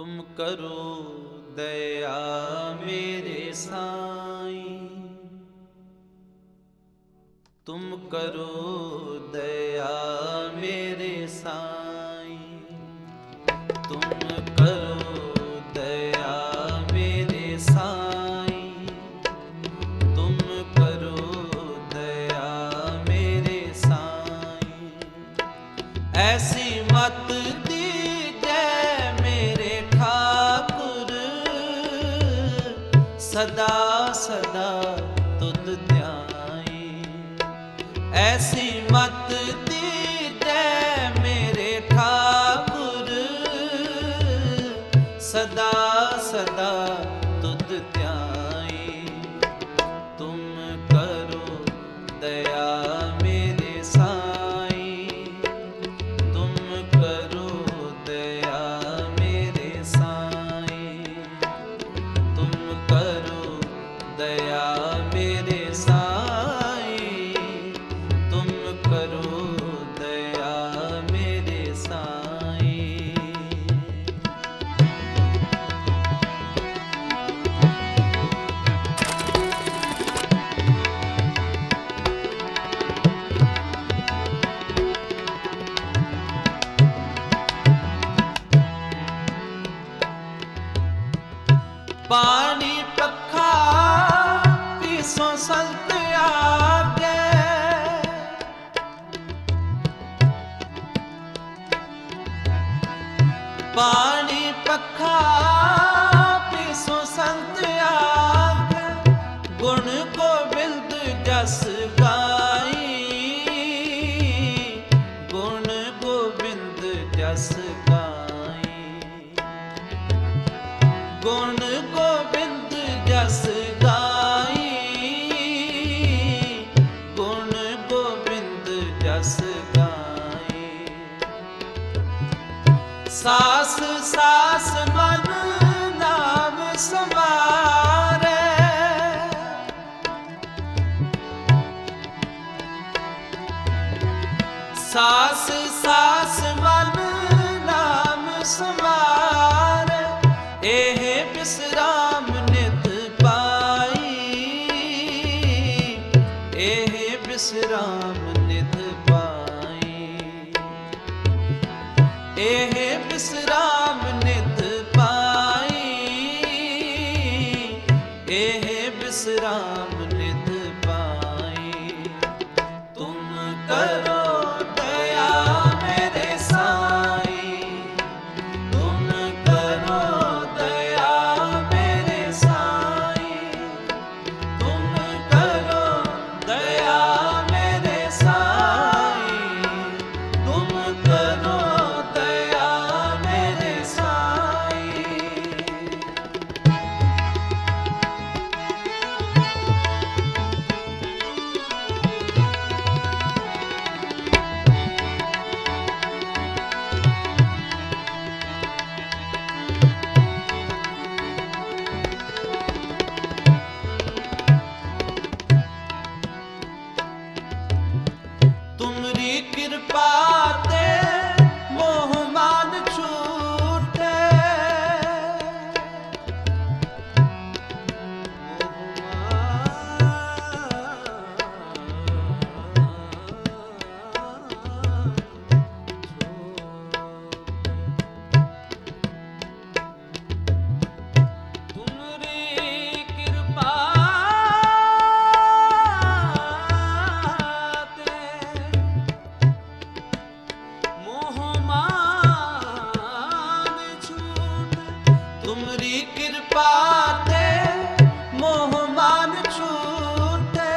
ਤੁਮ ਕਰੋ ਦਇਆ ਮੇਰੇ ਸਾਈਂ ਤੁਮ ਕਰੋ ਦਇਆ ਮੇਰੇ ਸਾਈਂ ਸਦਾ ਸਦਾ ਤੁਧ ਧਿਆਈ। ਐਸੀ ਮਤ ਦੀਜੈ ਮੇਰੇ ਠਾਕੁਰ। ਸਦਾ ਸਦਾ ਪਾਣੀ ਪੱਖਾ ਪੀਸੋ ਸੰਤ ਆਗੇ। ਪਾਣੀ ਪੱਖਾ ਪੀਸੋ ਸੰਤ ਆਗੇ। ਗੁਣ ਗੋਬਿੰਦ ਜਸ ਗਾਈ। ਗੁਣ ਗੋਬਿੰਦ ਜਸ ਗਾਈ। ਗੁਣ i'm in harmony. ਤੁਮਰੀ ਕਿਰਪਾ ਤੇ ਮੋਹ ਮਾਨ ਛੂਟੇ।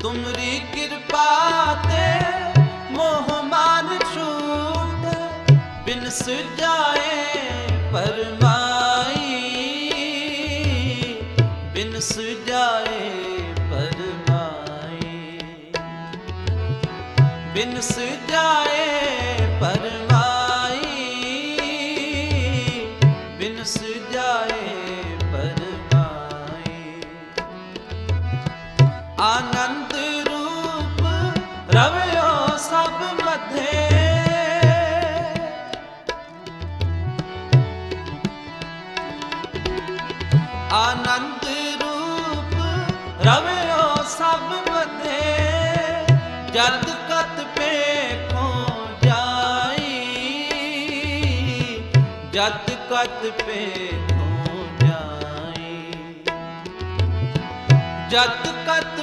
ਤੁਮਰੀ ਕਿਰਪਾ ਤੇ ਮੋਹ ਮਾਨ ਛੂਟ। ਬਿਨ ਸੁਜਾਏ ਪਰਮਾਈ, ਬਿਨ ਸੁਜਾਏ ਬਿਨਸ ਜਾਏ ਪਰਵਾਈ ਬਿਨਸ ਜਾਏ ਪਰਵਾਈ ਆਨੰਦ ਰੂਪ ਰਵਿਓ ਸਭ ਮਧੇ। ਆਨੰਦ ਜਗਤ ਪੇ ਤੂੰ ਜਾਈ ਜਦ ਕਤ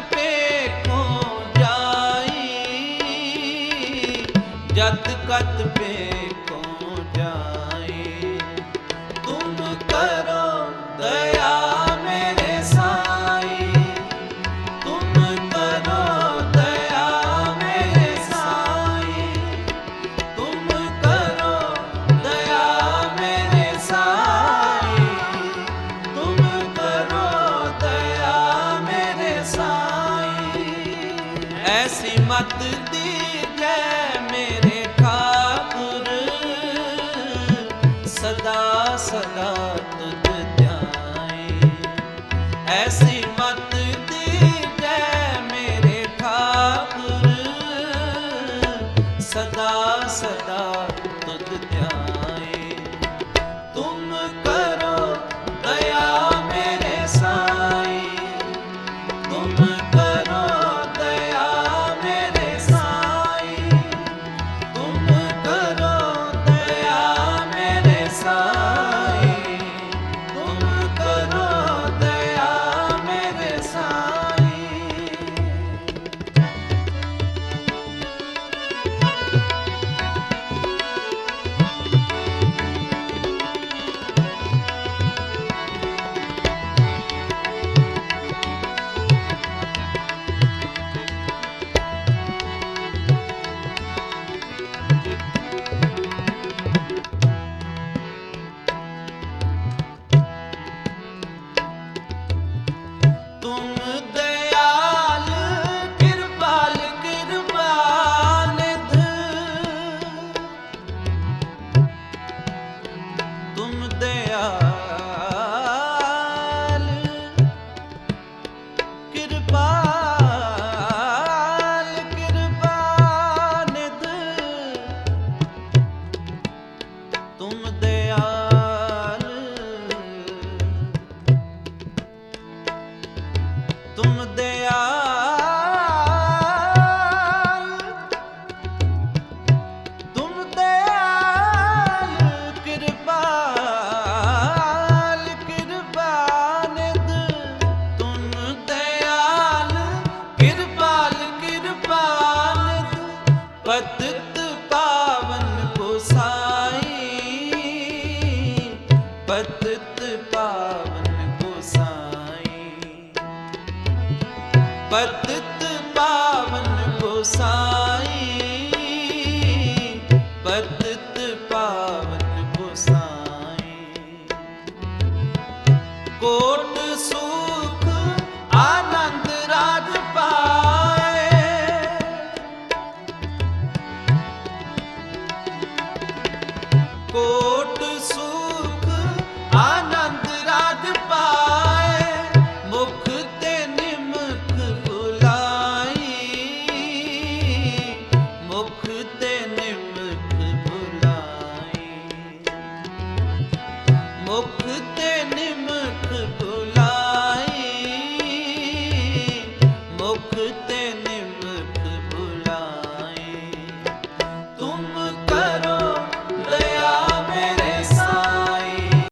ਐਸੀ ਮਤ ਦੀਜੈ ਮੇਰੇ ਠਾਕੁਰ। ਸਦਾ ਸਦਾ ਤੁਧ ਧਿਆਏ। ਐਸੀ ਮਤ ਦੀਜੈ ਮੇਰੇ ਠਾਕੁਰ। ਸਦਾ ਸਦਾ ਮੁਖ